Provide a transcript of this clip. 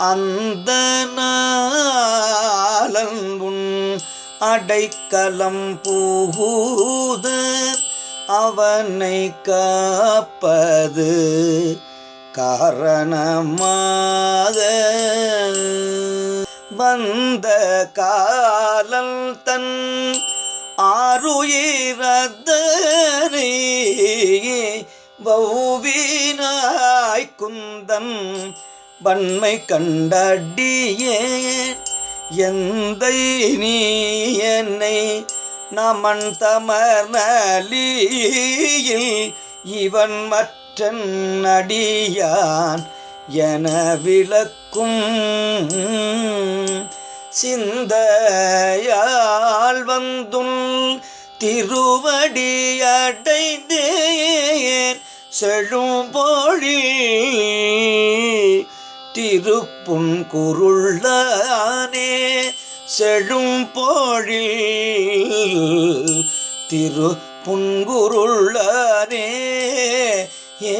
அந்த நாளன்புண் அடைக்கலம் பூத அவனை காப்பது காரணமாக. வந்த காலம் தன் ஆறுயிரதனை வௌவினாய் குந்தன் வன்மை கண்டடியே எந்த நீ என்னை நமன் தமர்நலியில் இவன் மற்ற அடியான் என விளக்கும் சிந்தையால் வந்துன் திருவடி செழும் செழும்பொழி திருப்புன் குருளானே போழில் திரு புன்குருளானே ஏ